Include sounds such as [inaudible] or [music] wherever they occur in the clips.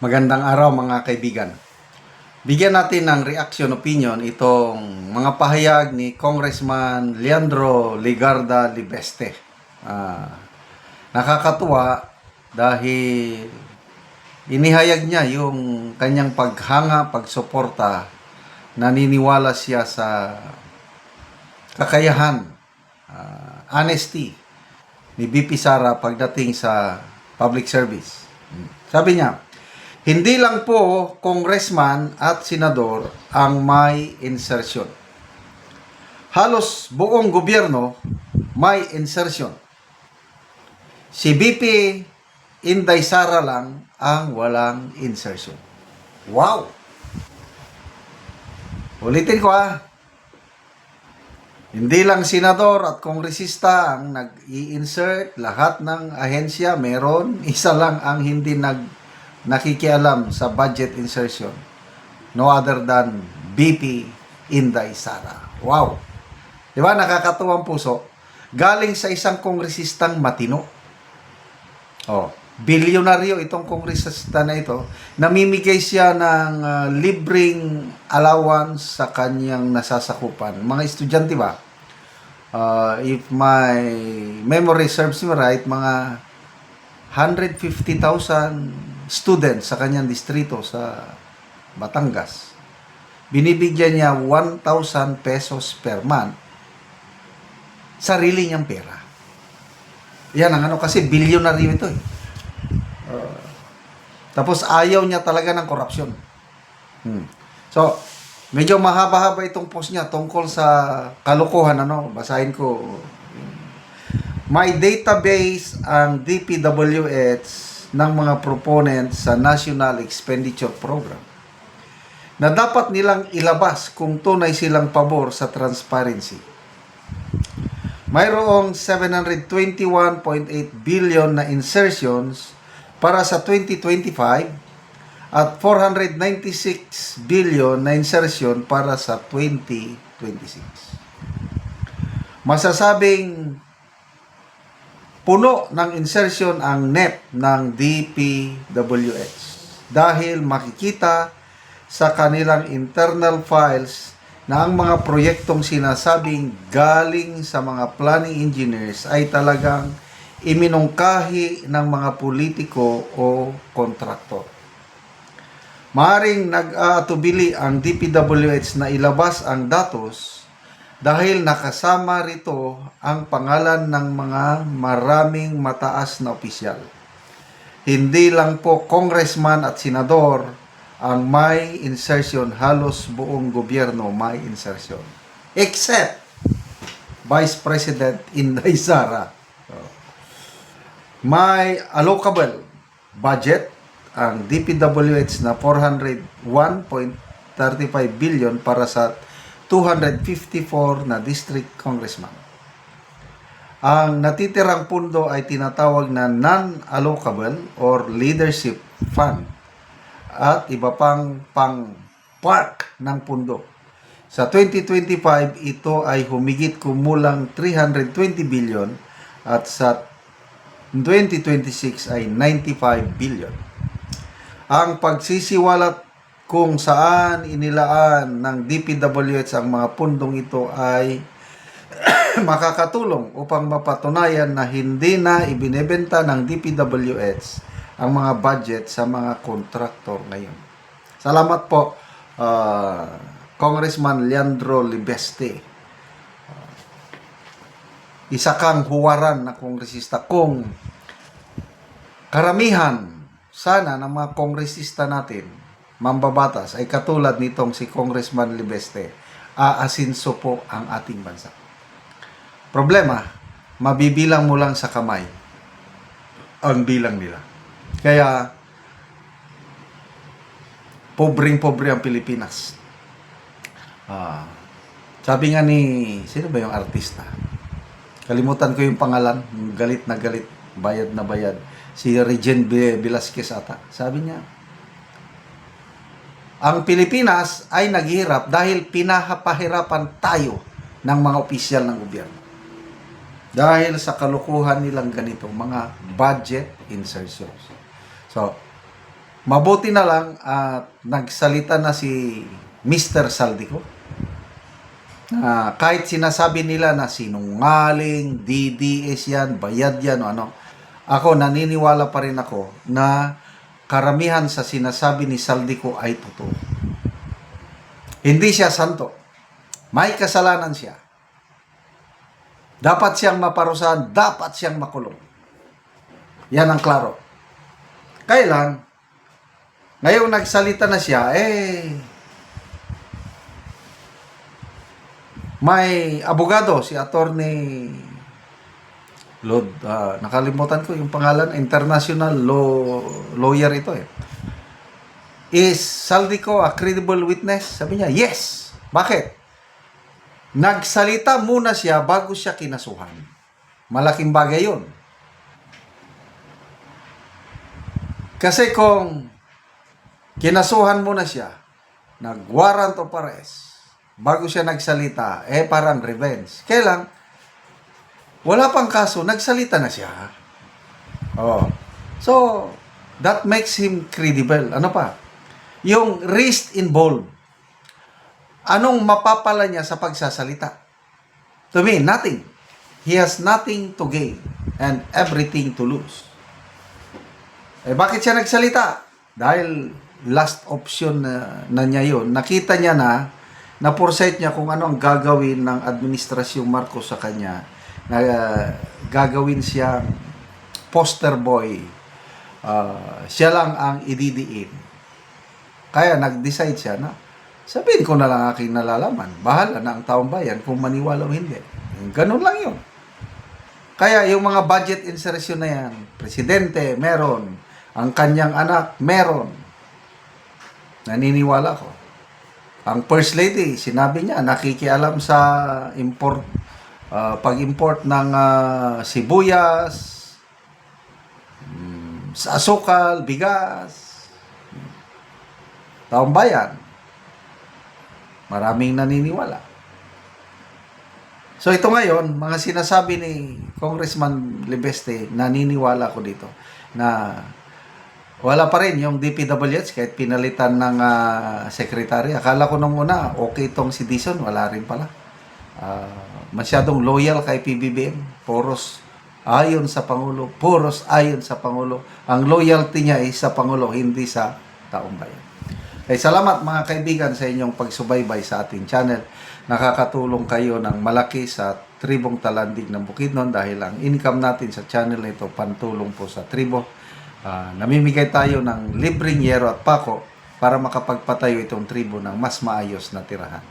Magandang araw mga kaibigan. Bigyan natin ng reaction opinion itong mga pahayag ni Congressman Leandro Ligarda Libeste. Ah, nakakatuwa dahil inihayag niya yung kanyang paghanga, pagsuporta, naniniwala siya sa kakayahan, ah, honesty ni BP Sara pagdating sa public service. Sabi niya, hindi lang po congressman at senador ang may insertion. Halos buong gobyerno may insertion. Si BP Inday Sara lang ang walang insertion. Wow! Ulitin ko ah. Hindi lang senador at kongresista ang nag-i-insert, lahat ng ahensya meron, [laughs] isa lang ang hindi nag nakikialam sa budget insertion. No other than BP Inday Sara. Wow! Di ba nakakatuwang puso? Galing sa isang kongresistang matino. Oh, bilyonaryo itong kongresista na ito. Namimigay siya ng ah, libreng allowance sa kanyang nasasakupan. Mga estudyante ba? Uh, if my memory serves me right, mga 150,000 students sa kanyang distrito sa Batangas. Binibigyan niya 1,000 pesos per month. Sarili niyang pera. Yan ang ano kasi bilyonaryo ito eh. Uh, tapos ayaw niya talaga ng korupsyon. Hmm. So, medyo mahaba-haba itong post niya tungkol sa kalokohan ano, basahin ko. May database ang DPWH ng mga proponents sa National Expenditure Program na dapat nilang ilabas kung tunay silang pabor sa transparency. Mayroong 721.8 billion na insertions para sa 2025 at 496 billion na insertion para sa 2026. Masasabing puno ng insertion ang NEP ng DPWH dahil makikita sa kanilang internal files na ang mga proyektong sinasabing galing sa mga planning engineers ay talagang iminungkahi ng mga politiko o kontraktor. Maaring nag-aatubili ang DPWH na ilabas ang datos dahil nakasama rito ang pangalan ng mga maraming mataas na opisyal. Hindi lang po congressman at senador ang may insertion, halos buong gobyerno may insertion. Except Vice President Inday Sara. May allocable budget ang DPWH na 401.35 billion para sa 254 na district congressman. Ang natitirang pundo ay tinatawag na non-allocable or leadership fund at iba pang pang park ng pundo. Sa 2025, ito ay humigit kumulang 320 billion at sa 2026 ay 95 billion. Ang pagsisiwalat kung saan inilaan ng DPWH ang mga pundong ito ay [clears throat] makakatulong upang mapatunayan na hindi na ibinebenta ng DPWH ang mga budget sa mga kontraktor ngayon. Salamat po, uh, Congressman Leandro Libeste. Uh, isa kang huwaran na kongresista kung karamihan sana ng mga kongresista natin, mambabatas, ay katulad nitong si Congressman Libeste, aasinso po ang ating bansa. Problema, mabibilang mo lang sa kamay ang bilang nila. Kaya, pobreng-pobre ang Pilipinas. Ah, sabi nga ni, sino ba yung artista? Kalimutan ko yung pangalan, galit na galit, bayad na bayad. Si Regen Velasquez ata. Sabi niya, ang Pilipinas ay naghihirap dahil pinahapahirapan tayo ng mga opisyal ng gobyerno. Dahil sa kalukuhan nilang ganito, mga budget insertions. So, mabuti na lang at nagsalita na si Mr. Saldico. Na kahit sinasabi nila na sinungaling, DDS yan, bayad yan, o ano. Ako, naniniwala pa rin ako na karamihan sa sinasabi ni Saldico ay totoo. Hindi siya santo. May kasalanan siya. Dapat siyang maparusahan, dapat siyang makulong. Yan ang klaro. Kailan, ngayong nagsalita na siya, eh, may abogado, si attorney Lord, ah, nakalimutan ko yung pangalan, international law, lawyer ito eh. Is Saldico a credible witness? Sabi niya, yes. Bakit? Nagsalita muna siya bago siya kinasuhan. Malaking bagay yun. Kasi kung kinasuhan mo na siya, nag-warrant of arrest, bago siya nagsalita, eh parang revenge. Kailan? Wala pang kaso, nagsalita na siya. Oh. So, that makes him credible. Ano pa? Yung risk involved. Anong mapapala niya sa pagsasalita? To me, nothing. He has nothing to gain and everything to lose. Eh, bakit siya nagsalita? Dahil last option na, na niya yun. Nakita niya na, na foresight niya kung ano ang gagawin ng administrasyong Marcos sa kanya. Na uh, gagawin siyang poster boy. Uh, siya lang ang ididiin. Kaya nag-decide siya na sabihin ko na lang aking nalalaman. Bahala na ang taong bayan kung maniwala o hindi. Ganun lang yun. Kaya yung mga budget insertion na yan, presidente, meron. Ang kanyang anak, meron. Naniniwala ko. Ang first lady, sinabi niya, nakikialam sa import, ah, pag-import ng ah, sibuyas, sa asukal, bigas, taong bayan. Maraming naniniwala. So ito ngayon, mga sinasabi ni Congressman Libeste, naniniwala ko dito na wala pa rin yung DPWH kahit pinalitan ng ah, secretary. Akala ko nung una, okay itong si Dison, wala rin pala. Ah, masyadong loyal kay PBBM. Poros ayon sa Pangulo, poros ayon sa Pangulo. Ang loyalty niya ay sa Pangulo, hindi sa taong bayan. Ay salamat mga kaibigan sa inyong pagsubaybay sa ating channel. Nakakatulong kayo ng malaki sa tribong talandig ng Bukidnon dahil ang income natin sa channel na ito pantulong po sa tribo. Ah, namimigay tayo ng libreng yero at pako para makapagpatayo itong tribo ng mas maayos na tirahan.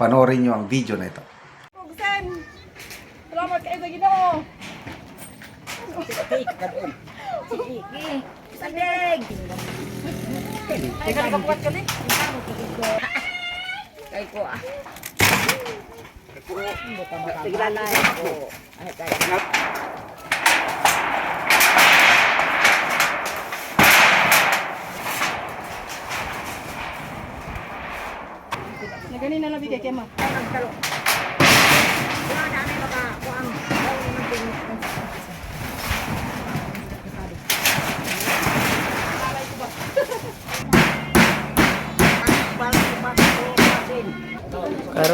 Panoorin nyo ang video na ito. Bugsan! Salamat kayo sa ginoo! Sagdig! Ay, kalikapuat ka din. Kay ko ah. Tiglan na ako. Ay, kay. Nagani na labi kay Kema.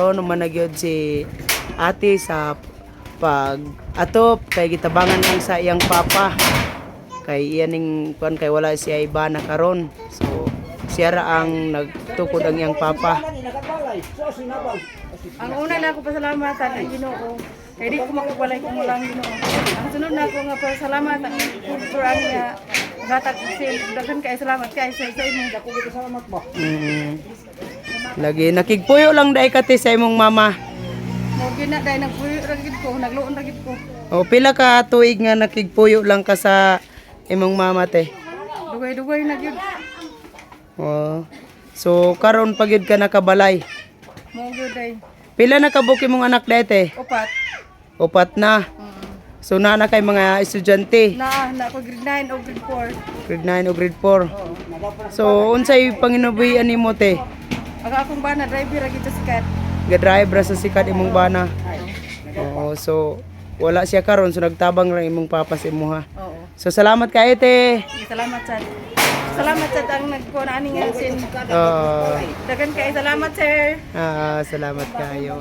Karon naman nagyod si ate sa pag atop kay gitabangan lang sa iyang papa. Kay iyan ning kuan kay wala siya iba na karon. So siya ra ang nagtukod ang iyang papa. Ang una na ako pasalamatan ang Ginoo. Kay di ko makabalay kung walang Ginoo. Ang sunod na ako nga pasalamatan ang Quran niya. Gatag sil daghan kay salamat kay sa sa imo. Dako kita salamat ba. mm. lagi nakigpuyo lang dai kati sa imong mama Mo gina dai nagpuyo ra gid ko, nagluon ra gid ko. o pila ka tuig nga nakigpuyo lang ka sa imong mama te Dugay-dugay na gyud. oh. so karon pagyud ka nakabalay Mo gyud dai. pila na kabuk imong anak dete Upat. Upat na. So na na kay mga estudyante, Na na ko grade 9 o grade 4. grade 9 o grade 4. So unsay panginubuhian nimo te? Ang akong bana driver ra sa sikat. Ga-drive ra sa sikat imong bana. Oo, so wala siya karon so nagtabang lang imong papa sa imuha. Oo. So salamat kay te. Salamat sa Salamat sa ang nagkuhan ani nga sin. Oh, Dagan kay salamat sir. ah, salamat kayo.